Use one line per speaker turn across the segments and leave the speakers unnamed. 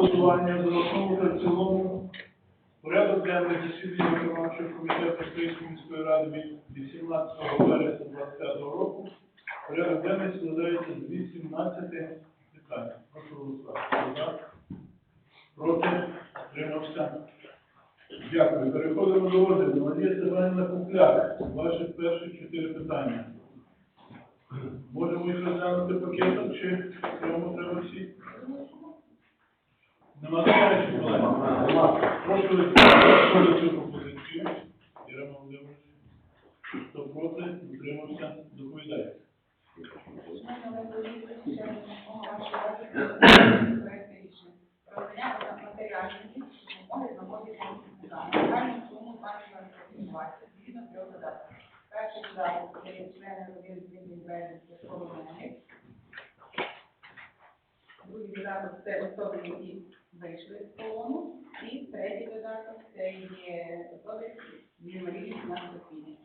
голосування за основу та в цілому порядок денний засідання виконавчого комітету Київської міської ради від 18 вересня 2025 року. Порядок денний складається з 18 питань. Прошу голосувати. Проти? Тримався? Дякую. Переходимо до розгляду. Надія Степанівна Кукляк. Ваші перші чотири питання. Можемо їх розглянути пакетом чи окремо треба всі? Нема заперечень, колеги? Прошу відповідати цю пропозицію. Ірина Володимирович. Хто проти, утримався, доповідає.
Перший додаток це члени родини з індивідуальністю школи Другий додаток це особи, які вийшли з полону. І третій додаток це є особи з інвалідністю на профілі.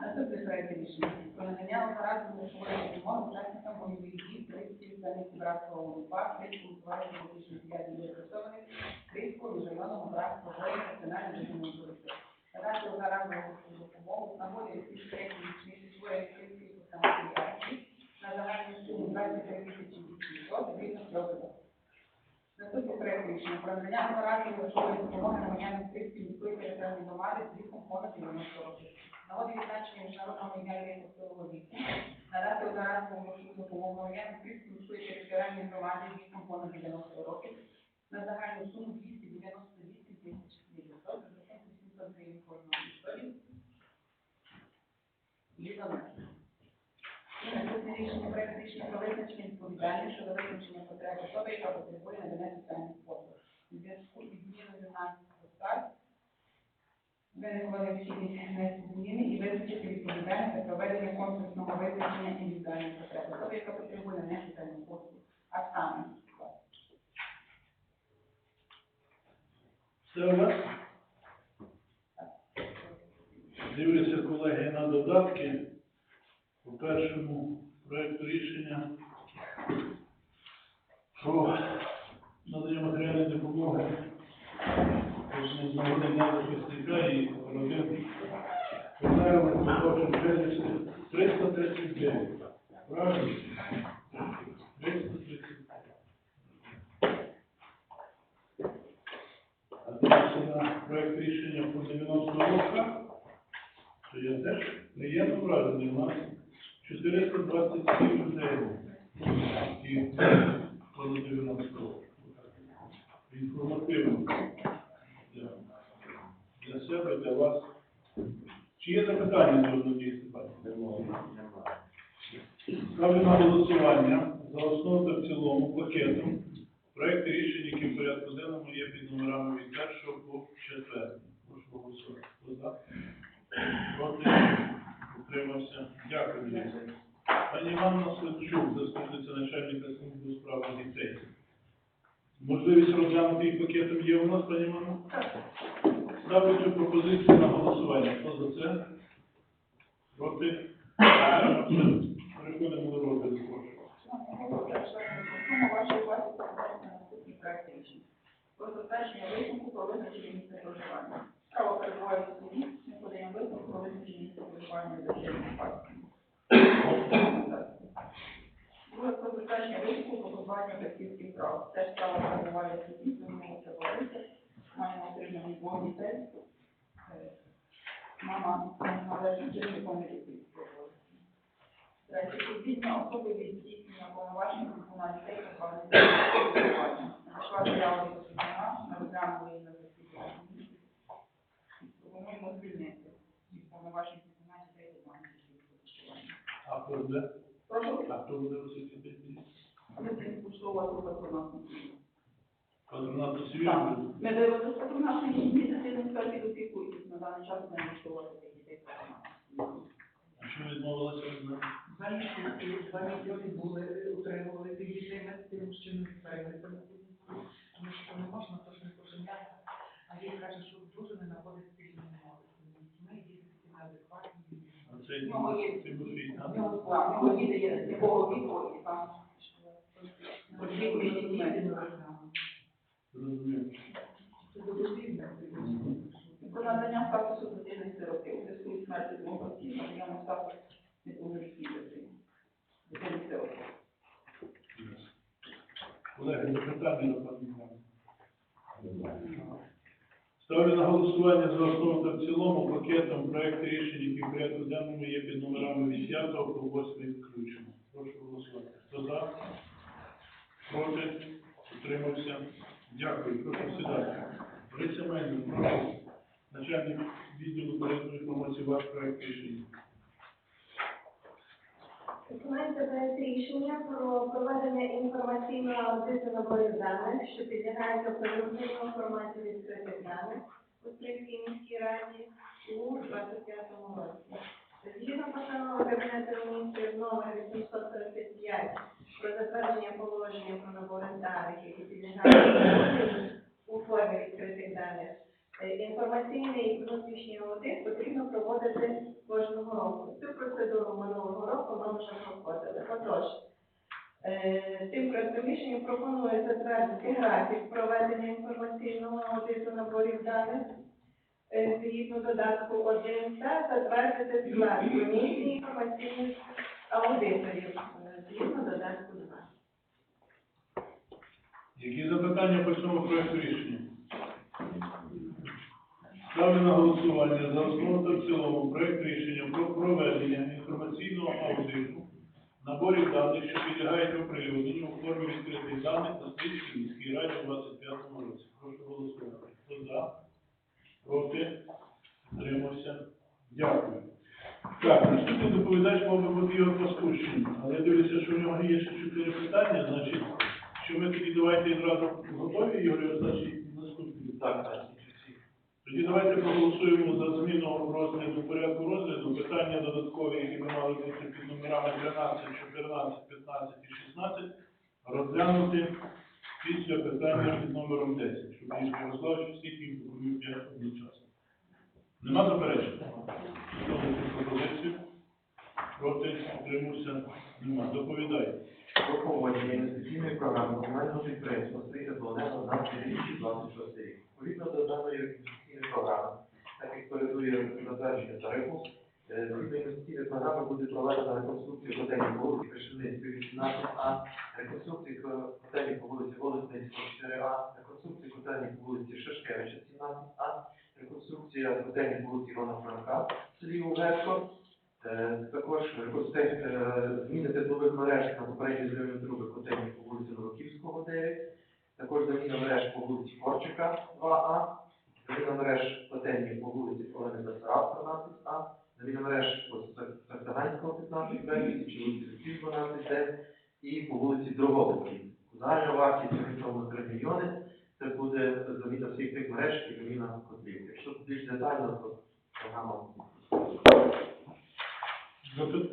Наступне проект рішення. Про надання одноразової грошової допомоги учасникам бойових дій Київської станиці братства ОНУПА, Київського товариства політичних діяльних репресованих, Київського міжрайонного братства воїнів національної державної боротьби. Надати одноразову допомогу на моді всіх третій річниці своєї Київської постановки на загальну суму 23 тисячі 800 гривень зробити. Наступний проект рішення про надання одноразової грошової допомоги громадянам Київської міської територіальної громади з віком понад 90 років. Нагоді відзначення міжнародного дня військового віку, надати одноразову грошову допомогу громадянам Київської міської територіальної громади з віком понад 90 років на загальну суму 298 тисяч 900, розрахунку 700 гривень кожного Леся. І наступне рішення проект рішення про визначення відповідальності щодо визначення потреб особи, яка потребує надання соціальних послуг. У зв'язку з зміною динаміки скарг виникла необхідність внести зміни і визначити відповідальність за проведення комплексного визначення індивідуальних потреб особи, яка потребує надання соціальних послуг. А саме,
Все у вас? Дивлюся, колеги, на додатки. Рішення. Про надання матеріальної допомоги з нагоди дня захисника і родин померлих робочих безвісти 339. Правильно? 339. А дивіться на проект рішення по 90 роках, то я теж приємно вражений. У нас 427 людей, які поза 90. Інформативно для, для себе, для вас. Чи є запитання до Надії Степанівни? Ставлю на голосування за основу та в цілому пакетом проекти рішень, які в порядку денному є під номерами від першого по четвертий. Прошу голосувати. Хто за? Проти? Утримався. Дякую. Пані Іванна Савчук, заступниця начальника служби у справах дітей. Можливість розглянути їх пакетом є у нас, пані Іванна? Ставлю цю пропозицію на голосування. Хто за це? Проти? Переходимо до розгляду.
Про затвердження висновку про визначення місця проживання. Право перебуває в суді, ми подаємо висновок про визначення місця проживання дочернього батька. Друге про затвердження висновку про позбавлення батьківських прав. Теж право перебуває в суді, звернулося. Е, засіданні комісії. Пропонуємо звільнити від повноважень на дітей позбавлення спілкування.
А хто буде?
Прошу,
А хто буде освітлити?
ми пустова група.
Патронату
Так,
цивільного?
ми дивилися патронатну і дитину спершу опікуйтесь. На даний час не влаштовувати дітей.
А що відмовилася від нас?
Два місяці, два місяці були, утримували цих дітей, ми з тим, що не. Тому що не можна, то ж не поженятися. А він каже, що дуже не наводить цих
Це
В нього є-
Тимофій,
В
так?
нього слава, в нього діти є з якого віку, і там.
Очікує діти на програму.
Зрозумів.
Це добровільно.
Про надання статусу дитини сироти у зв'язку із смертю двох батьків, надаємо статус неповнолітній дитини. Дитини сироти.
Колеги, запитання до пані Івани? Ставлю на голосування за основу та в цілому пакетом проект рішень, які в порядку денному є під номерами 10 по 8 включено. Прошу голосувати. Хто за? Проти? Утримався? Дякую. Прошу сідати. Борис Семенів, прошу. Начальник відділу порядку інформації, ваш проект рішення.
Документи проект рішення про проведення інформаційного аудиту наборів даних, що підлягають оприлюдненню форматі відкритих даних у Стрийській міській раді у 25-му році. Згідно постанови Кабінету міністрів номер 835 про затвердження положення про набори даних, які підлягають у формі відкритих даних, інформаційний внутрішній аудит потрібно проводити кожного року. Цю процедуру минулого року ми вже проходили. Отож, е, цим проектом рішення пропоную затвердити графік проведення інформаційного аудиту наборів даних е, згідно додатку 1 та затвердити склад комісії інформаційних аудиторів е, згідно додатку 2.
Які запитання по цьому проекту рішення? Ставлю на голосування за основу та в цілому проект рішення про проведення інформаційного аудиту наборів даних, що підлягають оприлюдненню у формі відкритих даних на Стрільській міській раді у 25 році. Прошу голосувати. Хто за? Проти? Утримався? Дякую. Так, наступний доповідач мав би бути Ігор Паскущин, але дивлюся, що в нього є ще чотири питання, значить, що ми тоді давайте відразу готові, Ігор Ярославович, наступний. Так, так. Тоді давайте проголосуємо за зміну розгляду порядку розгляду. Питання додаткові, які ми мали бути під номерами 13, 14, 15 і 16, розглянути після питання під номером 10, щоб Ігор Ярославович всіх 5 одночасно. Нема заперечень? Пропозицію? Проти? Утримався? Нема. Доповідай.
Враховування інвестиційної програми комунального підприємства «Стрийка Зеленого» на 2026 рік. Відповідно до даної інвестиційної програми, так як передує затвердження тарифу, е, згідно інвестиційної програми буде проведена реконструкція готелів вулиці Кришельницької, 18А, реконструкція готелів по вулиці Волосницького, 4А, реконструкція готелів по вулиці Шашкевича, 17А, реконструкція готелів по вулиці Івана Франка в селі Угерко, Е, Також е, зміни теплових мереж на попередні зливні труби котельні по вулиці Новоківського, 9. Також заміна мереж по вулиці Корчика, 2А. Заміна мереж котельні по вулиці Олени Засараб, 12А. Заміна мереж по Сартаганського, 15Б, чи вулиці Львів, 12Д. І по вулиці Дроговицькій. Загальна вартість орієнтовно 3 мільйони. Це буде заміна всіх тих мереж і заміна котлів. Якщо більш детально, то програма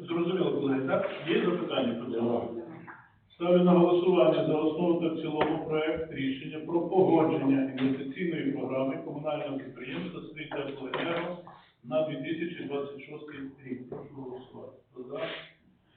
Зрозуміло, колеги, так? Є запитання по цьому? Ставлю на голосування за основу та цілому проект рішення про погодження інвестиційної програми комунального підприємства «Стрійка Теплоенерго» на 2026 рік. Прошу голосувати. За?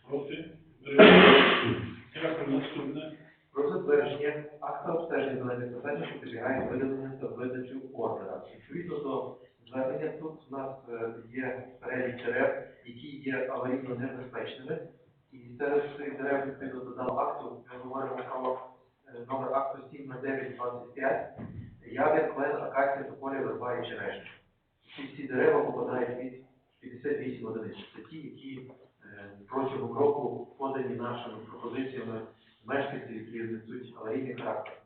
Проти? Утримались? Дякую. Наступне.
Про затвердження акта обстеження земельних питань, що підлягають видаленню та видачу ордера. Відповідно до звернення тут у нас е, є перелік дерев, які є аварійно небезпечними. І серед цих дерев відповідно до даного акту ми говоримо про е, номер акту 70925, явір, клен, акація, тополя, верба і черешня. Ці всі дерева попадають від 58 одиниць. Це ті, які е, протягом року подані нашими пропозиціями мешканців, які несуть аварійний характер.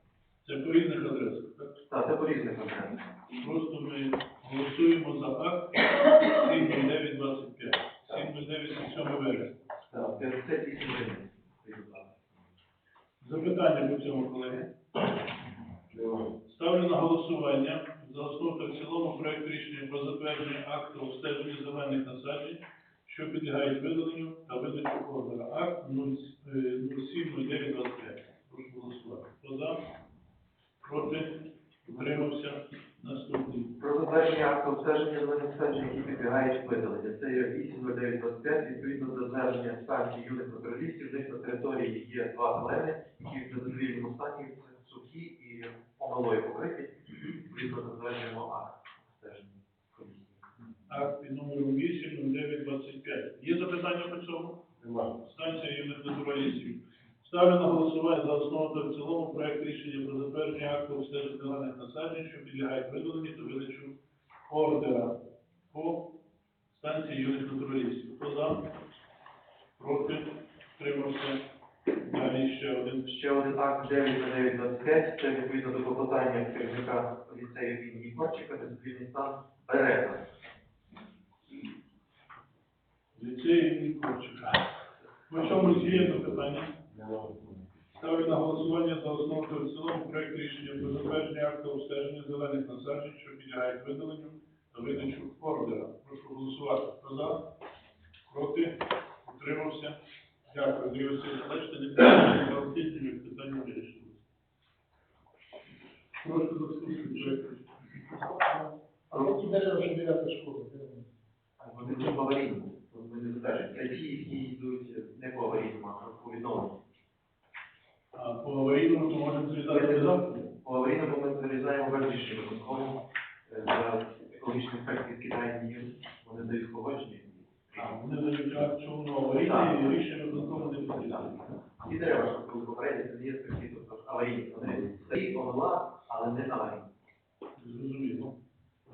Це по різних адресах, так?
Так, це по різних конкретно.
Просто ми голосуємо за акт
8,925, відповідно до зниження станції юних метролістів, в них на території є два колени, які в дозвільному стані сухі і помилою покриті, відповідно до зниженого акт.
Акт під номером 80925. Є запитання по цьому?
Немає.
Станція юних метролістів. Ставлю на голосування за основу та в цілому проект рішення про затвердження акту обстеження зелених насаджень, що підлягають видаленню та видачу ордера по станції юних натуралістів. Хто за? Проти? Тримався? Далі ще один.
Ще один акт 92925, це відповідно до клопотання керівника ліцею імені Корчика, незадовільний стан Береза.
Ліцей імені Корчика. По чому є запитання? Ставлю на голосування за основу та в цілому проект рішення про затвердження акту обстеження зелених насаджень, що підлягають видаленню та видачу ордера. Прошу голосувати. Хто за? Проти? Утримався? Дякую. Андрій Васильович, бачите, не питання питання вирішили. Прошу проект.
А які дерева вже дев'ята школа?
Вони не по аварійному, вони не затверджують. Це які йдуть не по аварійному, а по відновленню.
А по аварійному то можемо зрізати.
По аварійному ми зарізаємо верхніші виконком інспекції з Китаю вони дають погодження.
Вони дають акт, що і рішення виконкому не потрібно.
Ті дерева, що були попередні, це не є такі, тобто аварійні. Вони старі, помила, але не аварійні.
Зрозуміло.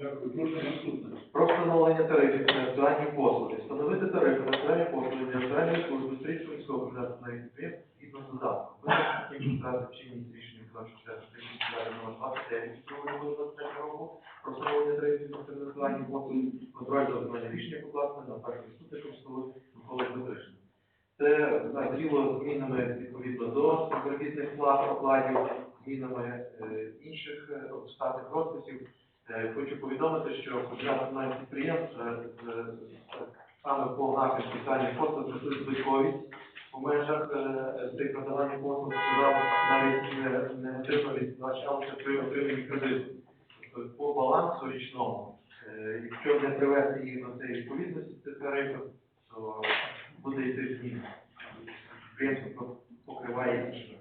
Дякую. Прошу наступне.
Про встановлення тарифів на актуальні послуги. Встановити тарифи на актуальні послуги для актуальної служби стрільського військового государственного підприємств і на додатку. Визначити втратив чинність рішення виконавчого штату статті номер 29 року про встановлення тарифів на актуальні контроль за виконання рішення покладено на перший заступником голови Миколи Дмитришина. Це діло змінами відповідно до заробітних плат, окладів, змінами е, інших е, розписів. Е, Хочу повідомити, що для комунальних підприємств е, саме по напрямку соціальних послуг несуть збитковість у межах цих надавання послуг навіть е, негативно відзначалося при отриманні кредиту. По балансу річному, е, якщо не привести їх до цієї відповідності цих тарифів, то буде йти зміна. Підприємство покриває інше.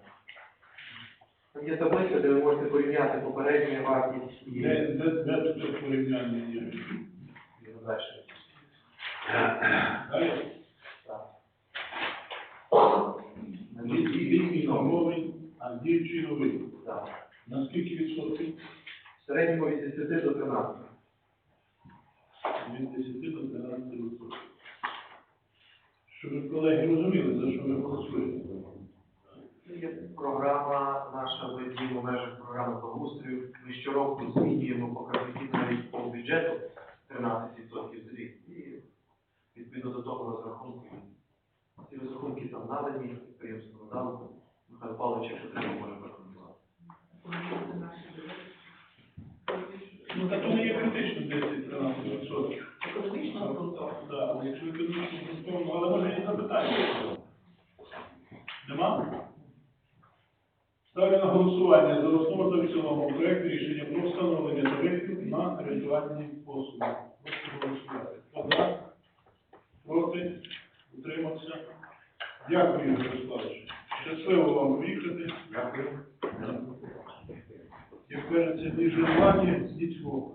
Там є таблиця, де ви можете порівняти попередню вартість і
Де, де, тут порівняння є?
і далі.
Дійсний новий, а діючий новий.
Так.
На скільки відсотків?
В середньому від 10 до 13.
Від 10 до 13 відсотків. Щоб колеги розуміли, за що ви голосуєте.
Це є програма наша в межах програми благоустрою. Ми щороку змінюємо показники навіть по бюджету 13% зріст. І відповідно до того розрахунку. Ці розрахунки там надані, підприємство надало. Михайло Павлович, якщо треба, може прокоментувати.
Ну, так то не є критично 10-13 відсотків.
Економічно грунтово.
Так, якщо економічно ґрунтовно, але може є запитання. Нема? Ставлю на голосування за основу та в цілому проект рішення про встановлення тарифів на рятувальні послуги. Прошу голосувати. Хто за? Проти? Утримався? Дякую, Ярославович. Щасливо вам поїхати.
Дякую.
Як кажеться, ні желання, ні цього.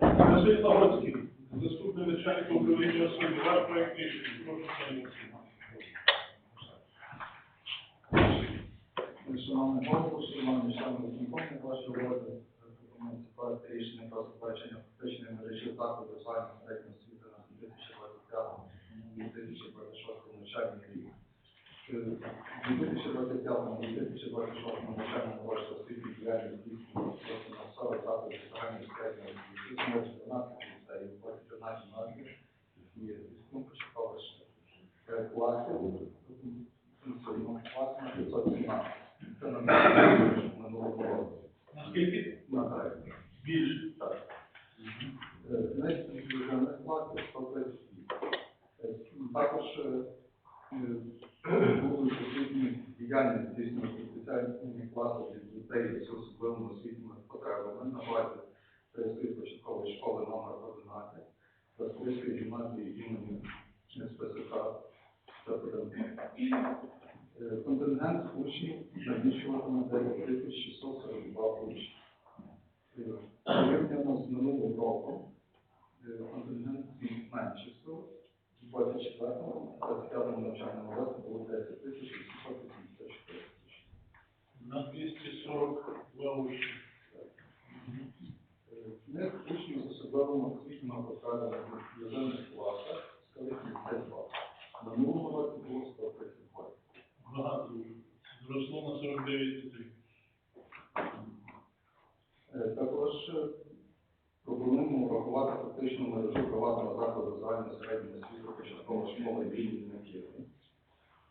Василь Лагоцький, заступник начальника управління освіти, ваш проект рішення. Прошу, Максиме.
Шановний голову, шановні члени виконкому, ваші роботи проект рішення про затвердження фактичної мережі закладу загальної середньої освіти на 2025-2026 навчальний рік. Е, У 2025-2026 навчальному році діяльність здійснюється на 40 закладів загальної середньої освіти, 14 ліцеїв, 21 гімназія і ну, почекав лише е, класів, функціонує клас на 517. Це на минулого року.
Наскільки?
На так.
Більше.
Так. Значить, державних платів 132. Е, Також е, е, були присутні діяльність здійснювати спеціальні переведення класу для дітей з особливими освітніми потребами на базі Стрийської початкової школи номер 11 та Стрийської гімназії імені специфіка Е, Контингент учнів налічуватиме 9642 учні. Е, Порівняно з минулим роком контингент зменшився. У 24-му, 25-му навчальному році було 10 тисяч 884 учнів.
На 242 учні.
В них учнів з особливими освітніми потребами в іноземних класах стали 52. На минулому році було 132.
Багато. Зросло на 49 дітей.
Е, Також е, пропонуємо врахувати фактичну мережу приватного закладу загальної середньої освіти початкової школи.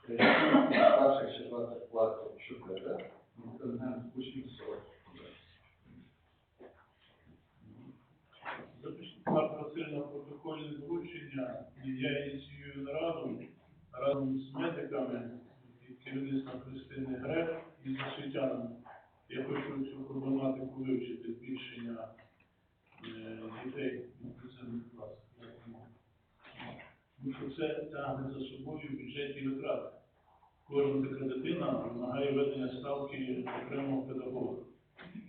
Е, Перших четвертих класів 4, контингент учнів 40.
Запишіть Васильовна протокольне доручення, я ініціюю нараду разом з медиками керівництвом Христини Греб і з освітянами. Я хочу цю проблематику вивчити збільшення е, дітей на прицільних класах. як воно. Тому що це тягне за собою бюджетні витрати. Кожна така дитина вимагає ведення ставки окремого педагога.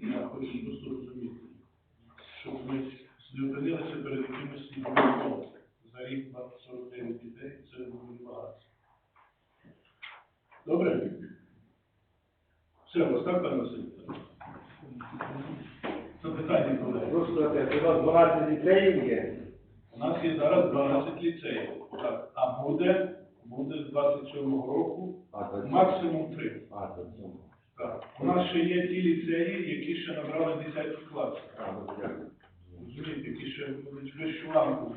Я хочу просто розуміти, щоб ми не опинилися перед якимось сніговиком. За рік 49 дітей, це дуже багато. Добре? Все, ось так, пане Василь? Запитання, колеги.
Сказати, у нас 12 ліцеїв є.
У нас є зараз 12 ліцеїв. Так. А буде, буде з 27-го року
А,
максимум 3.
А, це цьому.
Так. У нас ще є ті ліцеї, які ще набрали 10 класи.
А, ну.
Розумієте, які ще будуть вищу рамку.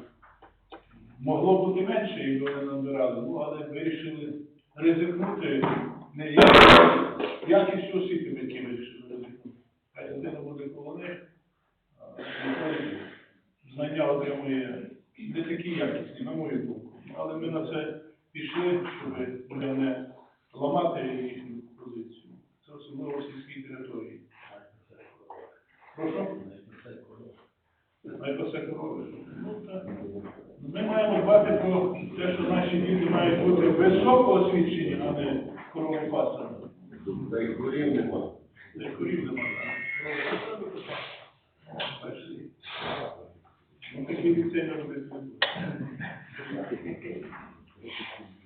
Могло бути менше, якби вони набирали, ну але вирішили ризикнути не якістю, якістю освіти, в якій вирішили ризикнути. Хай дитина буде коло них, знання отримує не такі якісні, на мою думку. Але ми на це пішли, щоб не ламати їхню позицію. Це особливо в сільській території. Прошу? Найпасе корови. Ну, так. Ну, Ми маємо дбати про те, що наші діти мають бути високо освічені, а не корови пасами.
Та й корів нема.
Це корів нема. Бачите?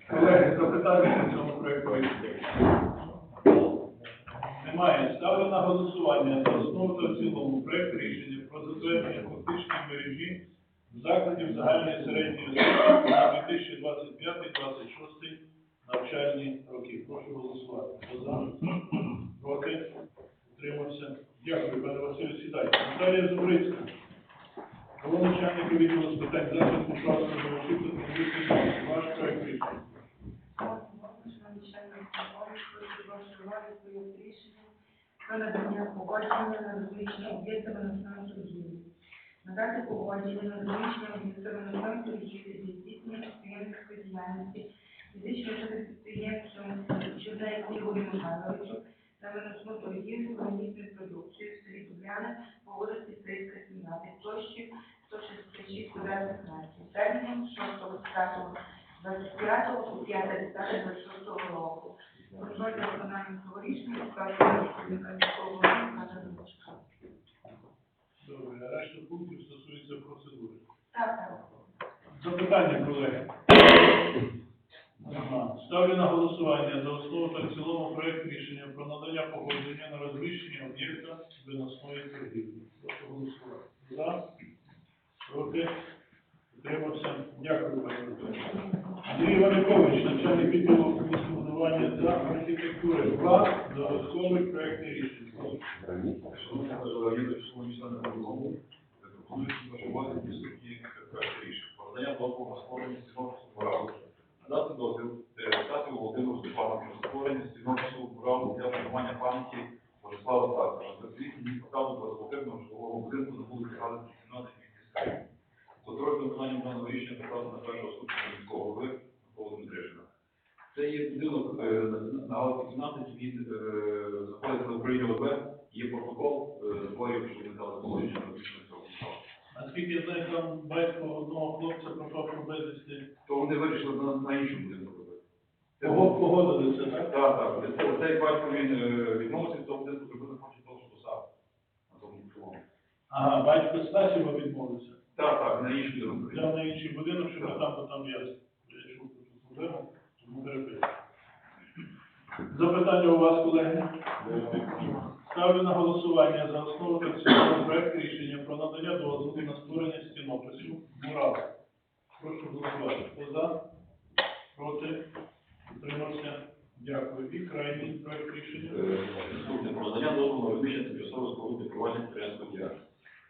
Колеги, запитання по цьому проєкту? Немає. Ставлю на голосування за основу та в цілому проект рішення про затвердження фактичної мережі закладів загальної середньої освіти на 2025-2026 навчальні роки. Прошу голосувати. Проти? Утримався? Дякую, пане Василю, сідайте. Наталія Зубрицька. Головний начальник відділу з питань захисту прав споживачів та продуктів. Ваш проект рішення.
про надання погодження на розміщення об'єкта виносної торгівлі. Надати погодження на розміщення об'єкта виносної торгівлі здійснення підприємницької діяльності фізичних та підприємцям Чорнець Ігорю Михайловичу на виносну торгівлю вагітною продукцією в селі Дубляне по вулиці Стрийська, 17, площі 166 квадратних метрів. Терміном 6 25 по 5 26 року. Контроль за виконанням цього рішення міського голови Катерина Дмитричка.
Добре, а решта пунктів стосується процедури.
Так, так.
Запитання, колеги. Ставлю на голосування за основу та в цілому проект рішення про надання погодження на розміщення об'єкта виносної торгівлі. Прошу голосувати. За? Проти? Утримався? Дякую, Анатолій. Андрій Іванович, начальник відділу містобудування за архітектури. Два додаткових проекти рішення.
Шановні колеги, шановні члени виконкому, пропонується вживати такі проекти рішень. Про надання дозволу на створення стінок субураву. Надати дозвіл Переписати Володимиру Степановичу на створення стінок субураву для вшанування пам'яті Борислава Царка. На присвітній фасаду багатоквартирного житлового будинку на вулиці Галицькій 17 місті Скай. Контроль за виконанням даного рішення покладено на першого заступника міського голови Миколи Дмитришина. Це є будинок е, на Галицькій 17 від е,
наскільки я знаю, там батько одного хлопця пропав безвісти.
То вони вирішили на, на іншому будинку робити. Це
Кого
був-
погодили це, так?
Так, так. Це- Цей батько він е, відмовився від того будинку, зробити хоче того, що посадив. На тому цілому.
Ага, батько Стасіва відмовився.
Так, так, на інший будинок.
Взяв на інший будинок, щоб там, бо там я я чув про проблему, тому переписую. Запитання у вас, колеги? Ставлю на голосування за основу та проект рішення про надання дозволу на створення стінописів мурали. Прошу голосувати. Хто за? Проти? Утримався? Дякую. І крайній проект рішення.
Наступне про надання дозволу на розміщення тимчасово споруди керування підприємства дня.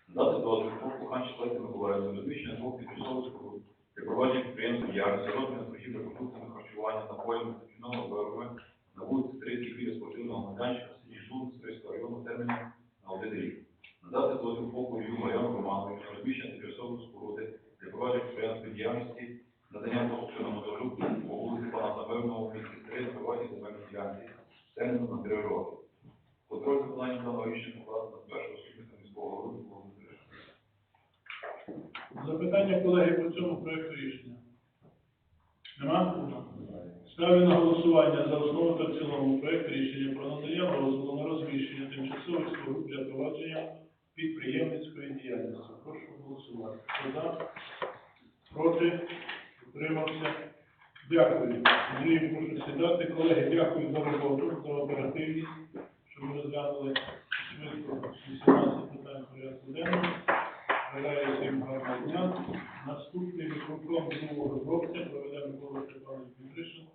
Дати дозвіл Кохань Числети Миколаївна на розміщення двох тимчасово споруд для провадження підприємства діяльності, розміну торгівлі продуктами харчування, напоями та фінального виробами на вулиці Тридцять біля спортивного майданчика в селі Жун Стрийського району терміном на один рік. Надати дозвіл Фоку Юрію Мар'яну Романовичу на розміщення тимчасової споруди для провадження підприємства діяльності, надання послуг щодо монтажу по вулиці Пана Самирного в місті Стрий на приватній земельній ділянці терміном на три роки. Контроль виконання даного рішення покладено на першого суддя міського голови Володимира.
Запитання, колеги, по цьому проекту рішення? Нема? Ставлю на голосування за основу та в цілому проект рішення про надання дозволу на розміщення тимчасових споруд для провадження підприємницької діяльності. Прошу голосувати. Хто за? Проти? Утримався? Дякую. Андрій, прошу сідати. Колеги, дякую за роботу, за оперативність, що ми розглянули швидко 18 питань порядку денного. Бажаю всім гарного дня. Наступний мікрофон другого жовтня проведе Микола Степанович Дмитришин,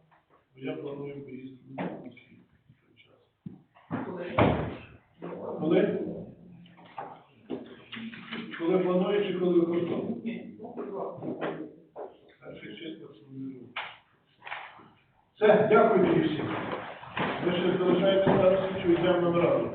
бо я планую поїздку на Москві. Коли? Коли плануєш і коли виконуєш? Все, дякую всім. Ви ще залишаєтесь зараз, і йдемо на раду?